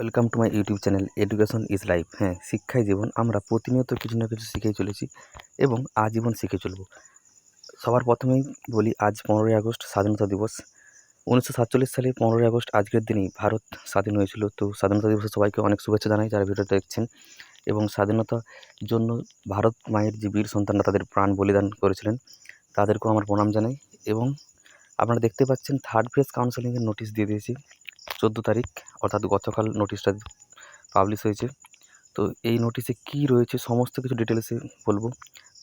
Welcome to my YouTube channel education is life হ্যাঁ শিক্ষাই জীবন। আমরা প্রতিনিয়ত কিছু না কিছু শিখেই চলেছি এবং আজীবন শিখে চলব। সবার প্রথমেই বলি, আজ পনেরোই আগস্ট, স্বাধীনতা দিবস। উনিশশো সাতচল্লিশ সালে পনেরোই আগস্ট, আজকের দিনেই ভারত স্বাধীন হয়েছিল। তো স্বাধীনতা দিবসে সবাইকে অনেক শুভেচ্ছা জানাই যারা ভিডিওটা দেখছেন। এবং স্বাধীনতার জন্য ভারত মায়ের যে বীর সন্তানরা তাদের প্রাণ বলিদান করেছিলেন, তাদেরকেও আমার প্রণাম জানাই। এবং আপনারা দেখতে পাচ্ছেন থার্ড ফেজ কাউন্সেলিংয়ের নোটিশ দিয়ে দিয়েছি। চোদ্দ তারিখ, অর্থাৎ গতকাল নোটিশটা পাবলিশ হয়েছে। তো এই নোটিশে কী রয়েছে সমস্ত কিছু ডিটেলসে বলব।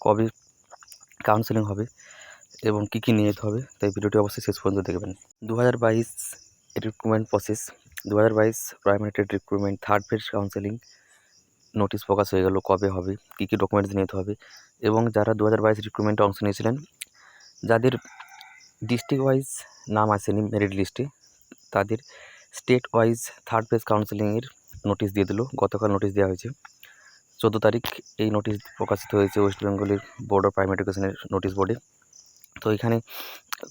কবে কাউন্সেলিং হবে এবং কী কী নিয়ে যেতে হবে, তাই ভিডিওটি অবশ্যই শেষ পর্যন্ত দেখবেন। দু হাজার বাইশ রিক্রুটমেন্ট প্রসেস দু হাজার বাইশ primary TET recruitment third phase counselling notice প্রকাশ হয়ে গেল, কবে হবে, কী কী ডকুমেন্টস নিয়ে যেতে হবে এবং যারা দু হাজার বাইশ রিক্রুটমেন্টে অংশ নিয়েছিলেন, যাদের ডিস্ট্রিক্ট ওয়াইজ নাম আসেনি মেরিট লিস্টে তাদের স্টেট ওয়াইজ থার্ড ফেজ কাউন্সেলিংয়ের নোটিশ দিয়ে দিল। গতকাল নোটিশ দেওয়া হয়েছে। চোদ্দ তারিখ এই নোটিশ প্রকাশিত হয়েছে ওয়েস্ট বেঙ্গলের বোর্ড অফ প্রাইমারি এডুকেশনের নোটিশ বোর্ডে। তো এখানে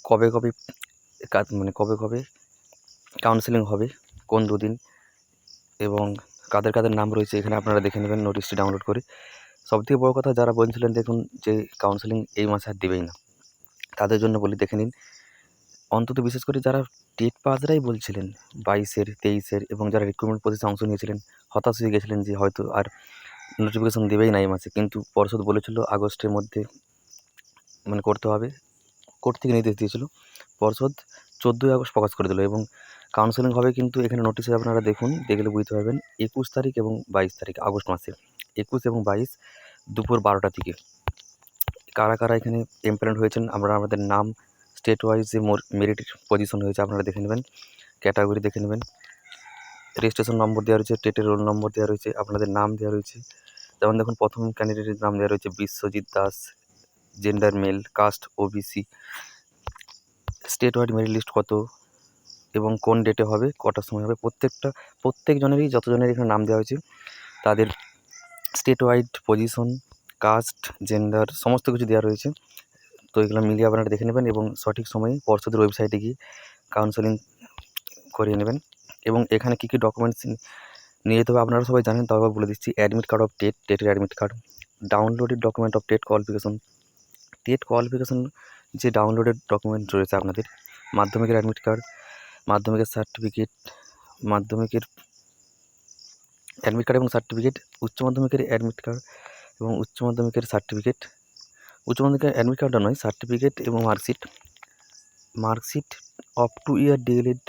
কবে কবে মানে কবে কবে কাউন্সেলিং হবে, কোন দুদিন এবং কাদের কাদের নাম রয়েছে এখানে আপনারা দেখে নেবেন নোটিশটি ডাউনলোড করে। সবথেকে বড় কথা যারা বলছিলেন দেখুন যে কাউন্সেলিং এই মাসে আর দেবেই না, তাদের জন্য বলি দেখে নিন। অন্তত বিশেষ করে যারা টেট পাসরাই বলছিলেন, বাইশের, তেইশের এবং যারা রিক্রুটমেন্ট প্রসেসে অংশ নিয়েছিলেন, হতাশ হয়ে গেছিলেন যে হয়তো আর নোটিফিকেশন দেবেই না এই মাসে। কিন্তু পর্ষদ বলেছিল আগস্টের মধ্যে মানে করতে হবে। কোর্ট থেকে নির্দেশ দিয়েছিল। পর্ষদ চোদ্দোই আগস্ট প্রকাশ করে দিল এবং কাউন্সেলিং হবে কিন্তু এখানে নোটিশে আপনারা দেখুন, দেখলে বুঝতে পারবেন, একুশ তারিখ এবং বাইশ তারিখ, আগস্ট মাসে। একুশ এবং বাইশ দুপুর বারোটা থেকে। কারা কারা এখানে এমপ্লয়েড হয়েছেন, আমরা আমাদের নাম স্টেট ওয়াইজ যে মেরিট পজিশন হয়েছে আপনারা দেখে নেবেন ক্যাটাগরি দেখে নেবেন। রেজিস্ট্রেশন নম্বর দেওয়া রয়েছে টেটের রোল নম্বর দেওয়া রয়েছে, আপনাদের নাম দেওয়া রয়েছে। যেমন দেখুন, প্রথম ক্যান্ডিডেটের নাম দেওয়া রয়েছে Biswajit Das gender male caste OBC state wide merit list কত এবং কোন ডেটে হবে, কটার সময় হবে, প্রত্যেকটা, প্রত্যেকজনেরই, যতজনের এখানে নাম দেওয়া হয়েছে, তাদের state wide position caste gender সমস্ত কিছু দেওয়া রয়েছে। তো এগুলো মিলিয়ে আপনারা দেখে নেবেন এবং সঠিক সময়ে পর্ষদের ওয়েবসাইটে গিয়ে কাউন্সেলিং করিয়ে নেবেন। এবং এখানে কী কী ডকুমেন্টস নিয়ে যেতে হবে আপনারা সবাই জানেন আবার বলে দিচ্ছি admit card of TET টেটের admit card downloaded document of TET qualification TET qualification যে ডাউনলোডেড ডকুমেন্ট রয়েছে আপনাদের, মাধ্যমিকের অ্যাডমিট কার্ড মাধ্যমিকের সার্টিফিকেট মাধ্যমিকের অ্যাডমিট কার্ড এবং সার্টিফিকেট উচ্চ মাধ্যমিকের অ্যাডমিট কার্ড এবং উচ্চ মাধ্যমিকের সার্টিফিকেট উচ্চ মাধ্যমিকের অ্যাডমিট কার্ডটা নয় সার্টিফিকেট এবং marksheet marksheet of two year DElEd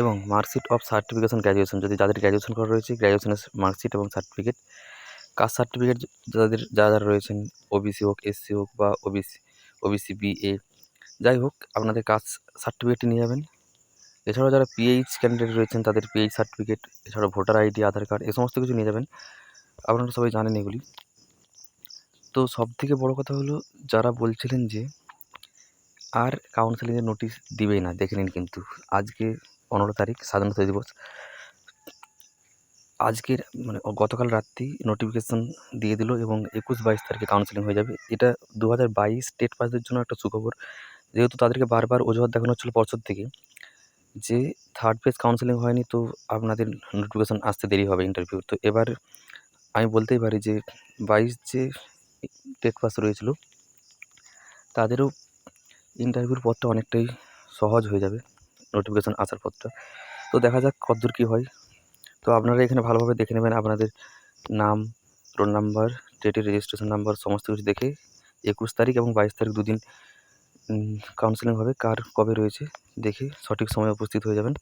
এবং মার্কশিট অফ সার্টিফিকেশন গ্র্যাজুয়েশন যদি যাদের গ্র্যাজুয়েশন করা রয়েছে গ্র্যাজুয়েশনের মার্কশিট এবং সার্টিফিকেট কাস্ট সার্টিফিকেট যাদের, যারা যারা রয়েছেন ওবিসি হোক এসসি হোক বা ওবিসি ওবিসি বিএ যাই হোক, আপনাদের কাস্ট সার্টিফিকেটটি নিয়ে যাবেন। এছাড়াও যারা পিএইচ ক্যান্ডিডেট রয়েছেন, তাদের পিএইচ সার্টিফিকেট এছাড়াও ভোটার আইডি আধার কার্ড এ সমস্ত কিছু নিয়ে যাবেন। আপনারা সবাই জানেন এগুলি। তো সবথেকে বড় কথা হলো যারা বলছিলেন যে, আর কাউন্সেলিংয়ের নোটিশ দিবেই না, দেখে নিন কিন্তু। আজকে পনেরো তারিখ, স্বাধীনতা দিবস। আজকের মানে গতকাল রাত্রি নোটিফিকেশান দিয়ে দিল এবং একুশ বাইশ তারিখে কাউন্সেলিং হয়ে যাবে। এটা দু হাজার বাইশ স্টেট পাসদের জন্য একটা সুখবর। যেহেতু তাদেরকে বারবার অজুহাত দেখানো হচ্ছিল পর্ষদ থেকে যে থার্ড ফেজ কাউন্সেলিং হয়নি তো আপনাদের নোটিফিকেশান আসতে দেরি হবে ইন্টারভিউ তো এবার আমি বলতেই পারি যে, বাইশ যে টেট পাস রয়েছিল। তাদেরও ইন্টারভিউর পথটা অনেকটাই সহজ হয়ে যাবে নোটিফিকেশান আসার পথটা। তো দেখা যাক কতদূর কী হয়। তো আপনারা এখানে ভালোভাবে দেখে নেবেন আপনাদের নাম রোল নাম্বার টেটের রেজিস্ট্রেশন নাম্বার সমস্ত কিছু দেখে একুশ তারিখ এবং বাইশ তারিখ দুদিন কাউন্সেলিং হবে, কার কবে রয়েছে, দেখে সঠিক সময়ে উপস্থিত হয়ে যাবেন।